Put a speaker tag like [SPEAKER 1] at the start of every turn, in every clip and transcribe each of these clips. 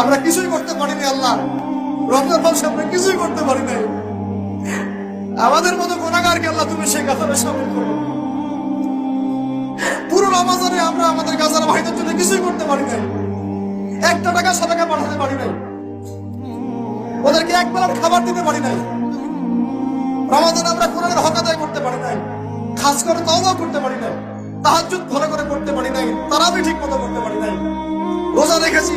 [SPEAKER 1] আমরা কিছুই করতে পারিনি, আল্লাহ। রমজান মাসে আমরা কিছুই করতে পারি নাই আমাদের মতো গোনাগারকে আল্লাহ তুমি সেই কাতারে সামিল করো। পুরো রমাজানে আমরা আমাদের গাজার ভাইদের জন্য কিছুই করতে পারি নাই একটা টাকা সাদাকা পাঠাতে পারি নাই ওদেরকে এক বেলার খাবার দিতে পারি নাই রমাজানে আমরা কোরআনের হক আদায় করতে পারি নাই খাস করে তওবা করতে পারি নাই তাহাজ্জুদ ভালো করে করতে পারি নাই তারাবি ঠিক মতো করতে পারি নাই রোজা রেখেছি।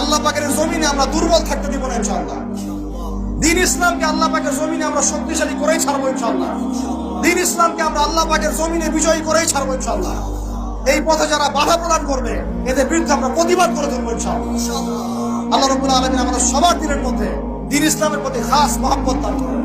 [SPEAKER 1] আল্লাহ পাকের জমিনে আমরা দুর্বল থাকতে দিব না ইনশাআল্লাহ। দিন ইসলামকে আল্লাহ পাকের জমিনে আমরা শক্তিশালী করেই ছাড়বো ইনশাআল্লাহ। দিন ইসলামকে আমরা আল্লাহ পাকের জমিনে বিজয়ী করেই ছাড়বো ইনশাআল্লাহ। এই পথে যারা বাধা প্রদান করবে, এদের বিরুদ্ধে আমরা প্রতিবাদ করে ধরবো ইনশাআল্লাহ। আল্লাহ রবুল্লা আলমিন আমাদের সবার দিনের মধ্যে দিন ইসলামের প্রতি খাস মহাব্বত দান করেন।